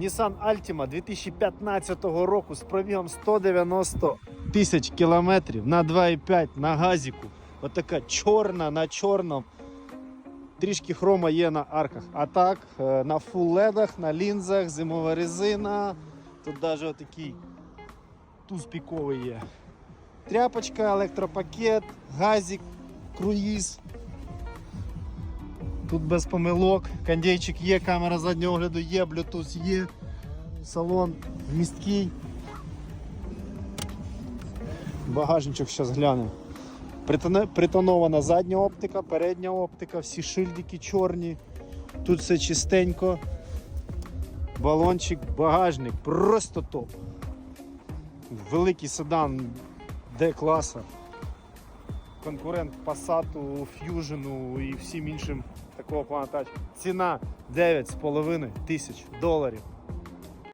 Nissan Altima 2015 року з пробігом 190 тисяч кілометрів на 2,5 на газіку. Отака чорна на чорному. Трішки хрома є на арках. А так, е, на фул ледах, на лінзах, зимова резина. Тут навіть отакий туз піковий є. Тряпочка, електропакет, газик, круїз. Тут без помилок, кондейчик є, камера заднього огляду є, Bluetooth є, салон місткий. Багажничок зараз глянемо. Притонована задня оптика, передня оптика, всі шильдики чорні. Тут все чистенько. Балончик, багажник, просто топ. Великий седан D-класа. Конкурент Passat, Fusion і всім іншим такого плана тач. Ціна 9,5 тисяч доларів.